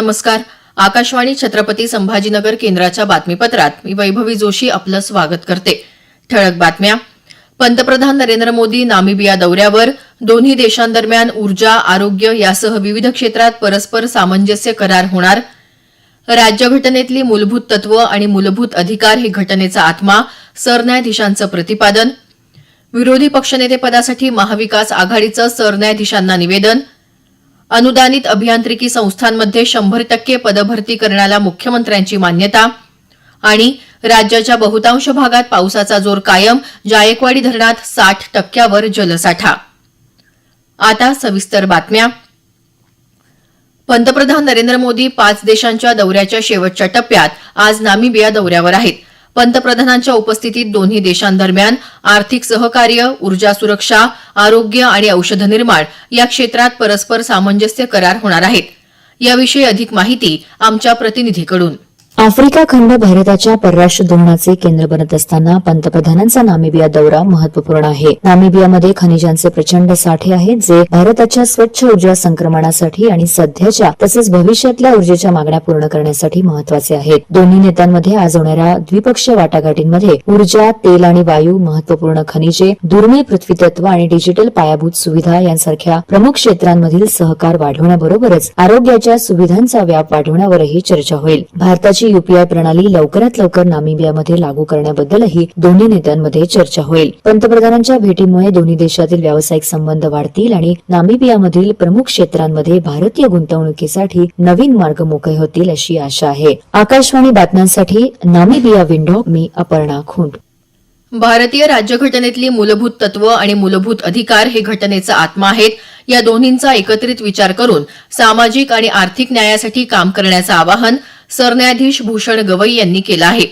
नमस्कार. आकाशवाणी छत्रपती संभाजीनगर केंद्राच्या बातमीपत्रात मी वैभवी जोशी आपलं स्वागत करते. ठळक बातम्या. पंतप्रधान नरेंद्र मोदी नामिबिया दौऱ्यावर दोन्ही देशांदरम्यान ऊर्जा आरोग्य यासह विविध क्षेत्रात परस्पर सामंजस्य करार होणार. राज्यघटनेतली मूलभूत तत्व आणि मूलभूत अधिकार हे घटनेचा आत्मा सरन्यायाधीशांचं प्रतिपादन. विरोधी पक्षनेतेपदासाठी महाविकास आघाडीचं सरन्यायाधीशांना निवेदन. अनुदानित अभियांत्रिकी संस्थांमध्ये शंभर टक्के पदभरती करण्याला मुख्यमंत्र्यांची मान्यता आणि राज्याच्या बहुतांश भागात पावसाचा जोर कायम जायकवाडी धरणात साठ टक्क्यावर जलसाठा. आता सविस्तर बातम्या. पंतप्रधान नरेंद्र मोदी पाच देशांच्या दौऱ्याच्या शेवटच्या टप्प्यात आज नामिबिया दौऱ्यावर आहेत. पंतप्रधानांच्या उपस्थितीत दोन्ही देशांदरम्यान आर्थिक सहकार्य ऊर्जा सुरक्षा आरोग्य आणि औषध निर्माण या क्षेत्रात परस्पर सामंजस्य करार होणार आहेत. याविषयी अधिक माहिती आमच्या प्रतिनिधीकडून. आफ्रिका खंड भारताच्या परराष्ट्र धोरणाचे केंद्र बनत असताना पंतप्रधानांचा नामिबिया दौरा महत्त्वपूर्ण आहे. नामिबियामध्ये खनिजांचे प्रचंड साठे आहेत जे भारताच्या स्वच्छ ऊर्जा संक्रमणासाठी आणि सध्याच्या तसेच भविष्यातल्या ऊर्जेच्या मागण्या पूर्ण करण्यासाठी महत्त्वाचे आहेत. दोन्ही नेत्यांमध्ये आज होणाऱ्या द्विपक्षीय वाटाघाटींमध्ये ऊर्जा तेल आणि वायू महत्त्वपूर्ण खनिजे दुर्मिळ पृथ्वीतत्व आणि डिजिटल पायाभूत सुविधा यांसारख्या प्रमुख क्षेत्रांमधील सहकार वाढवण्याबरोबरच आरोग्याच्या सुविधांचा व्याप वाढवण्यावरही चर्चा होईल. भारताची युपीआय प्रणाली लवकरात लवकर नामिबियामध्ये लागू करण्याबद्दलही दोन्ही नेत्यांमध्ये चर्चा होईल. पंतप्रधानांच्या भेटीमुळे दोन्ही देशातील व्यावसायिक संबंध वाढतील आणि नामिबियामधील प्रमुख क्षेत्रांमध्ये भारतीय गुंतवणुकीसाठी नवीन मार्ग मोकळे होतील अशी आशा आहे. आकाशवाणी बातम्यांसाठी नामिबिया विंडो मी अपर्णा खुंट. भारतीय राज्यघटनेतली मूलभूत तत्व आणि मूलभूत अधिकार हे घटनेचा आत्मा आहेत. या दोन्हींचा एकत्रित विचार करून सामाजिक आणि आर्थिक न्यायासाठी काम करण्याचं आवाहन सरन्यायाधीश भूषण गवई यांनी केलं आहे.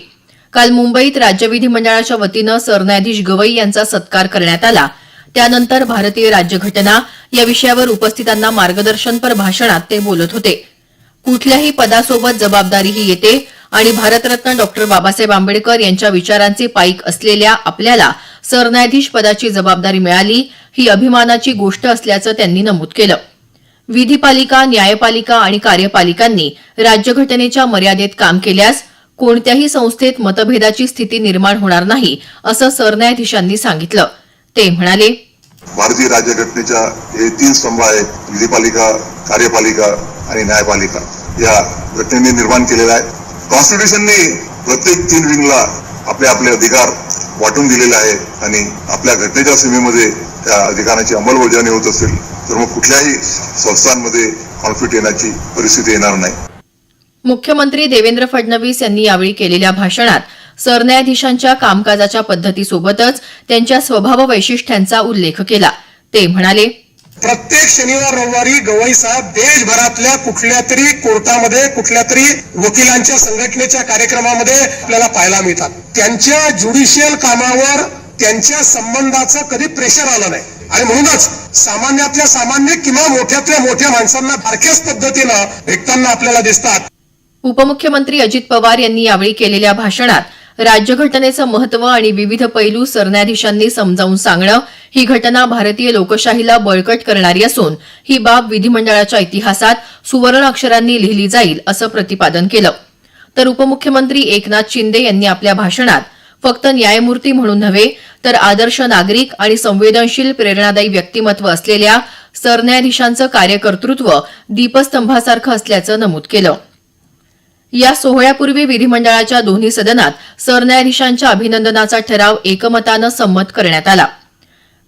काल मुंबईत राज्य विधिमंडळाच्या वतीनं सरन्यायाधीश गवई यांचा सत्कार करण्यात आला. त्यानंतर भारतीय राज्यघटना या विषयावर उपस्थितांना मार्गदर्शनपर भाषणात ते बोलत होते. कुठल्याही पदासोबत जबाबदारीही येते आणि भारतरत्न डॉक्टर बाबासाहेब आंबेडकर यांच्या विचारांचे पाईक असलेल्या आपल्याला सरन्यायाधीश पदाची जबाबदारी मिळाली ही अभिमानाची गोष्ट असल्याचं त्यांनी नमूद केलं. विधीपालिका न्यायपालिका आणि कार्यपालिकांनी राज्यघटनेच्या मर्यादेत काम केल्यास कोणत्याही संस्थेत मतभेदाची स्थिती निर्माण होणार नाही असं सरन्यायाधीशांनी सांगितलं. ते म्हणाले भारतीय राज्यघटनेच्या हे तीन स्तंभ आहेत विधीपालिका कार्यपालिका आणि न्यायपालिका. या घटनेने निर्माण केलेला आहे. कॉन्स्टिट्यूशनने प्रत्येक तीन विंगला आपले आपले अधिकार वाटून दिलेले आहे आणि आपल्या घटनेच्या सीमेमध्ये त्या अधिकारांची अंमलबजावणी होत असेल तर मग कुठल्याही संस्थांमध्ये कॉन्फ्लिक्ट येण्याची परिस्थिती येणार नाही. मुख्यमंत्री देवेंद्र फडणवीस यांनी यावेळी केलेल्या भाषणात सरन्यायाधीशांच्या कामकाजाच्या पद्धतीसोबतच त्यांच्या स्वभाव वैशिष्ट्यांचा उल्लेख केला. ते म्हणाले प्रत्येक शनिवार रविवारी गवई साहेब देशभरातल्या कुठल्या तरी कोर्टामध्ये कुठल्या तरी वकिलांच्या संघटनेच्या कार्यक्रमामध्ये आपल्याला पाहायला मिळतात. त्यांच्या ज्युडिशियल कामावर त्यांच्या संबंधाचं कधी प्रेशर आलं नाही. आणि म्हणूनच सामान्यातल्या सामान्य किंवा मोठ्यातल्या मोठ्या माणसांना सारख्याच पद्धतीनं भेटताना आपल्याला दिसतात. उपमुख्यमंत्री अजित पवार यांनी यावेळी केलेल्या भाषणात राज्यघटनेचं महत्त्व आणि विविध पैलू सरन्यायाधीशांनी समजावून सांगणं ही घटना भारतीय लोकशाहीला बळकट करणारी असून ही बाब विधिमंडळाच्या इतिहासात सुवर्ण अक्षरांनी लिहिली जाईल असं प्रतिपादन केलं. तर उपमुख्यमंत्री एकनाथ शिंदे यांनी आपल्या भाषणात फक्त न्यायमूर्ती म्हणून नव्हे तर आदर्श नागरिक आणि संवेदनशील प्रेरणादायी व्यक्तिमत्व असलेल्या सरन्यायाधीशांचं कार्यकर्तृत्व दीपस्तंभासारखं असल्याचं नमूद केलं. या सोहळ्यापूर्वी विधिमंडळाच्या दोन्ही सदनात सरन्यायाधीशांच्या अभिनंदनाचा ठराव एकमतानं संमत करण्यात आला.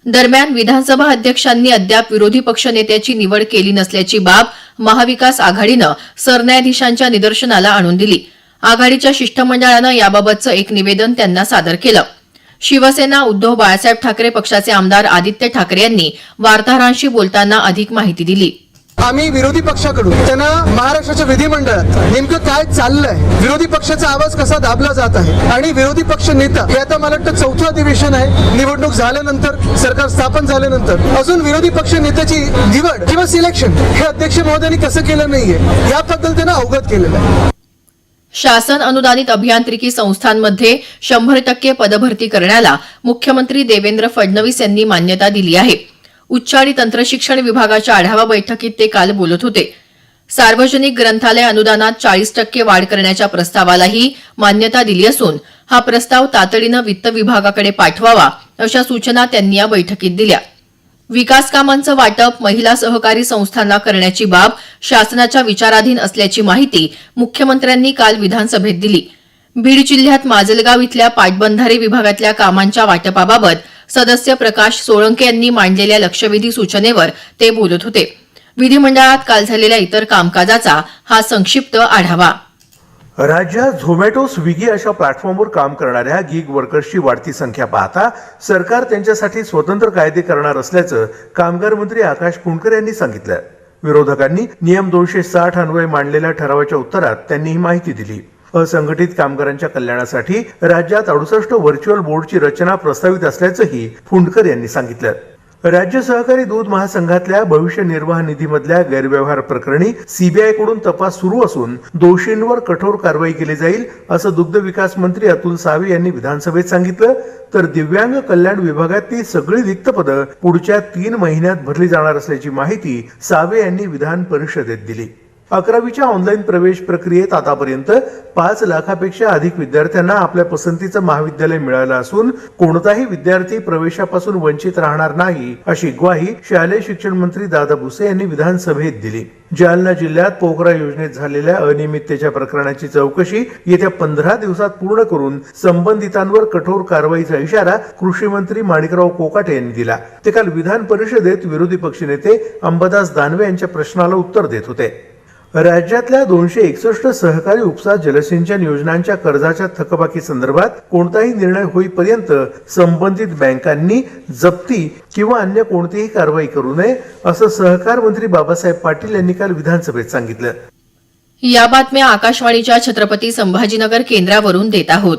दरम्यान विधानसभा अध्यक्षांनी अद्याप विरोधी पक्षनेत्याची निवड केली नसल्याची बाब महाविकास आघाडीनं सरन्यायाधीशांच्या निदर्शनाला आणून दिली. आघाडीच्या शिष्टमंडळानं याबाबतचं एक निवेदन त्यांना सादर केलं. शिवसेना उद्धव बाळासाहेब ठाकरे पक्षाचे आमदार आदित्य ठाकरे यांनी वार्ताहरांशी बोलताना अधिक माहिती दिली. आम्ही विरोधी पक्षाकडून त्यांना महाराष्ट्राच्या विधिमंडळात नेमकं काय चाललंय विरोधी पक्षाचा आवाज कसा दाबला जात आहे आणि विरोधी पक्ष नेता हे आता मला वाटतं चौथं अधिवेशन आहे. निवडणूक झाल्यानंतर सरकार स्थापन झाल्यानंतर अजून विरोधी पक्ष नेत्याची निवड किंवा सिलेक्शन हे अध्यक्ष महोदयांनी कसं केलं नाहीये याबद्दल त्यांना अवगत केलेलं आहे. शासन अनुदानित अभियांत्रिकी संस्थांमध्ये शंभर टक्के पदभरती करण्याला मुख्यमंत्री देवेंद्र फडणवीस यांनी मान्यता दिली आहे. उच्च आणि तंत्रशिक्षण विभागाच्या आढावा बैठकीत ते काल बोलत होते. सार्वजनिक ग्रंथालय अनुदानात चाळीस टक्के वाढ करण्याच्या प्रस्तावालाही मान्यता दिली असून हा प्रस्ताव तातडीनं वित्त विभागाकडे पाठवावा अशा सूचना त्यांनी या बैठकीत दिल्या. विकास कामांचं वाटप महिला सहकारी संस्थांना करण्याची बाब शासनाच्या विचाराधीन असल्याची माहिती मुख्यमंत्र्यांनी काल विधानसभेत दिली. बीड जिल्ह्यात माजलगाव इथल्या पाटबंधारे विभागातल्या कामांच्या वाटपाबाबत सदस्य प्रकाश सोळंके यांनी मांडलेल्या लक्षवेधी सूचनेवर ते बोलत होते. विधिमंडळात काल झालेल्या इतर कामकाजाचा हा संक्षिप्त आढावा. राज्यात झोमॅटो स्विगी अशा प्लॅटफॉर्मवर काम करणाऱ्या गिग वर्कर्सची वाढती संख्या पाहता सरकार त्यांच्यासाठी स्वतंत्र कायदे करणार असल्याचं कामगार मंत्री आकाश फुंडकर यांनी सांगितलं. विरोधकांनी नियम दोनशे साठ अन्वये मांडलेल्या ठरावाच्या उत्तरात त्यांनी ही माहिती दिली. असंघटित कामगारांच्या कल्याणासाठी राज्यात अडुसष्ट व्हर्च्युअल बोर्डची रचना प्रस्तावित असल्याचंही फुंडकर यांनी सांगितलं. राज्य सहकारी दूध महासंघातल्या भविष्य निर्वाह निधीमधल्या गैरव्यवहार प्रकरणी सीबीआयकडून तपास सुरू असून दोषींवर कठोर कारवाई केली जाईल असं दुग्ध विकास मंत्री अतुल सावे यांनी विधानसभेत सांगितलं. तर दिव्यांग कल्याण विभागातली सगळी रिक्त पदं पुढच्या तीन महिन्यात भरली जाणार असल्याची माहिती सावे यांनी विधान परिषदेत दिली. अकरावीच्या ऑनलाईन प्रवेश प्रक्रियेत आतापर्यंत पाच लाखापेक्षा अधिक विद्यार्थ्यांना आपल्या पसंतीचं महाविद्यालय मिळालं असून कोणताही विद्यार्थी प्रवेशापासून वंचित राहणार नाही अशी ग्वाही शालेय शिक्षण मंत्री दादा भुसे यांनी विधानसभेत दिली. जालना जिल्ह्यात पोखरा योजनेत झालेल्या अनियमिततेच्या प्रकरणाची चौकशी येत्या पंधरा दिवसात पूर्ण करून संबंधितांवर कठोर कारवाईचा इशारा कृषी मंत्री माणिकराव कोकाटे यांनी दिला. ते काल विधान परिषदेत विरोधी पक्षनेते अंबादास दानवे यांच्या प्रश्नाला उत्तर देत होते. राज्यातल्या दोनशे एकसष्ट सहकारी उपसा जलसिंचन योजनांच्या कर्जाच्या थकबाकी संदर्भात कोणताही निर्णय होईपर्यंत संबंधित बँकांनी जप्ती किंवा अन्य कोणतीही कारवाई करू नये असं सहकार मंत्री बाबासाहेब पाटील यांनी काल विधानसभेत सांगितलं. या बातम्या आकाशवाणीच्या छत्रपती संभाजीनगर केंद्रावरून देत आहोत.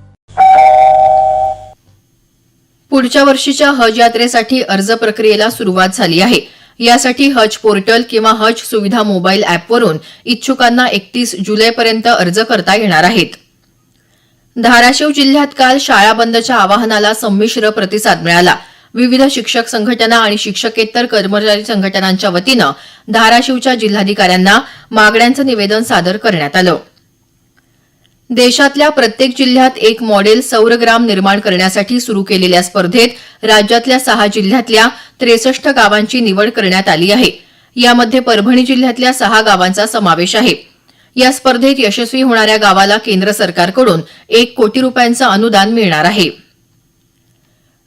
पुढच्या वर्षीच्या हज यात्रेसाठी अर्ज प्रक्रियेला सुरुवात झाली आहे. यासाठी हज पोर्टल किंवा हज सुविधा मोबाईल अॅपवरून इच्छुकांना एकतीस जुलैपर्यंत अर्ज करता येणार आहेत. धाराशिव जिल्ह्यात काल शाळा बंदच्या आवाहनाला संमिश्र प्रतिसाद मिळाला. विविध शिक्षक संघटना आणि शिक्षकेतर कर्मचारी संघटनांच्या वतीनं धाराशिवच्या जिल्हाधिकाऱ्यांना मागण्यांचं निवेदन सादर करण्यात आलं. देशातल्या प्रत्येक जिल्ह्यात एक मॉडेल सौरग्राम निर्माण करण्यासाठी सुरू केलेल्या स्पर्धेत राज्यातल्या सहा जिल्ह्यातल्या त्रेसष्ट गावांची निवड करण्यात आली आहे. यामध्ये परभणी जिल्ह्यातल्या सहा गावांचा समावेश आहे. या स्पर्धेत यशस्वी होणाऱ्या गावाला केंद्र सरकारकडून एक कोटी रुपयांचं अनुदान मिळणार आहे.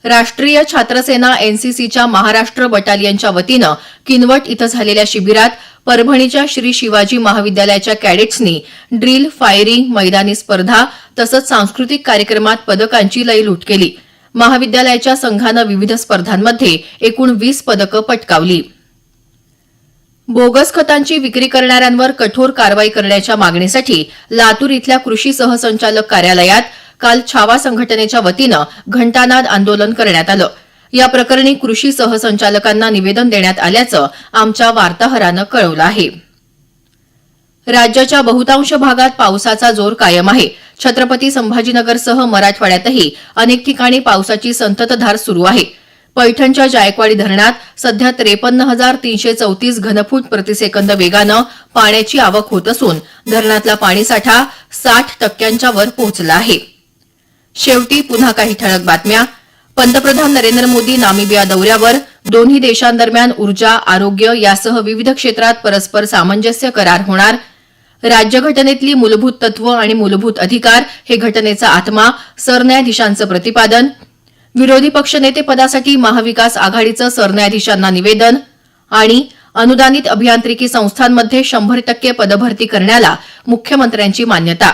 राष्ट्रीय छात्रसेना एनसीसीच्या महाराष्ट्र बटालियनच्या वतीनं किनवट इथं झालेल्या शिबिरात परभणीच्या श्री शिवाजी महाविद्यालयाच्या कॅडेट्सनी ड्रिल फायरिंग मैदानी स्पर्धा तसंच सांस्कृतिक कार्यक्रमात पदकांची लयलूट केली. महाविद्यालयाच्या संघानं विविध स्पर्धांमध्ये एकूण वीस पदकं पटकावली. बोगस खतांची विक्री करणाऱ्यांवर कठोर कारवाई करण्याच्या मागणीसाठी लातूर इथल्या कृषी सहसंचालक कार्यालयात काल छावा संघटनेच्या वतीनं घंटानाद आंदोलन करण्यात आलं. या प्रकरणी कृषी सहसंचालकांना निवेदन देण्यात आल्याचं आमच्या वार्ताहरानं कळवलं आहे. राज्याच्या बहुतांश भागात पावसाचा जोर कायम आहे. छत्रपती संभाजीनगरसह मराठवाड्यातही अनेक ठिकाणी पावसाची संततधार सुरू आहे. पैठणच्या जायकवाडी धरणात सध्या त्रेपन्न हजार तीनशे चौतीस घनफूट प्रतिसेकंद वेगानं पाण्याची आवक होत असून धरणातला पाणीसाठा साठ टक्क्यांच्या वर पोहोचला आहे. शेवटी पुन्हा काही ठळक बातम्या. पंतप्रधान नरेंद्र मोदी नामिबिया दौऱ्यावर. दोन्ही देशांदरम्यान ऊर्जा आरोग्य यासह विविध क्षेत्रात परस्पर सामंजस्य करार होणार. राज्यघटनेतली मूलभूत तत्व आणि मूलभूत अधिकार हे घटनेचा आत्मा सरन्यायाधीशांचं प्रतिपादन. विरोधी पक्षनेतेपदासाठी महाविकास आघाडीचं सरन्यायाधीशांना निवेदन. आणि अनुदानित अभियांत्रिकी संस्थांमध्ये शंभर टक्के पदभरती करण्याला मुख्यमंत्र्यांची मान्यता.